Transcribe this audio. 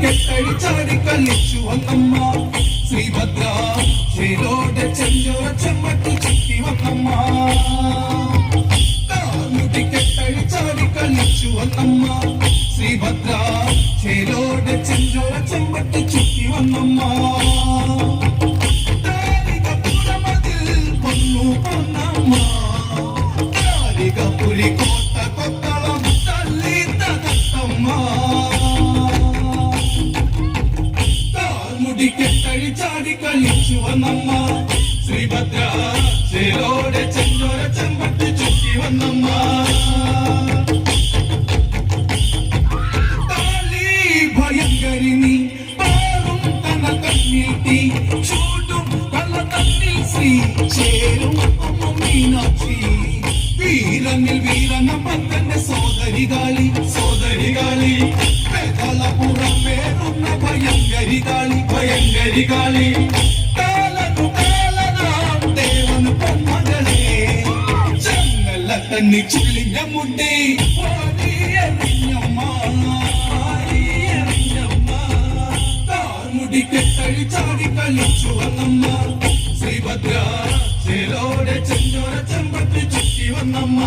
కెట్టడి చాడి కల్లిచ్చు ఒకమ్మ శ్రీభద్ర శ్రీలోడ చంద్ర చెమ్మట్టు చెట్టి ఒకమ్మ కానుడి కెట్టడి చాడి కల్లిచ్చు ఒకమ్మ శ్రీభద్ర శ్రీలోడ చంద్ర చెమ్మట్టు చెట్టి ఒకమ్మ పొన్నమ్మ పులి కోట కెట్టడి చాడి కలిచువ నమ్మ శ్రీభద్ర చేరోడే చెన్నోర చెంబట్టి చుట్టి వన్నమ్మ. తాళి భయంకరిని పారుం తన కన్నీటి చూడుం కళ్ళ తన్ని శ్రీ చేరుం అమ్మ మీనాక్షి. వీరనిల్ వీరన పంతన్న సోదరి గాలి సోదరి గాలి. எங்கடி காலி காலனு காலனாம் தேவனு பொம்மகளே சென்னல்ல தண்ணி சுள்ளிங்க முட்டி കെട്ടഴിച്ചാടി കളിച്ചു വന്നമ്മ. ശ്രീഭദ്ര ചേലോടെ ചെഞ്ചോര ചെമ്പത്തി ചുറ്റി വന്നമ്മ.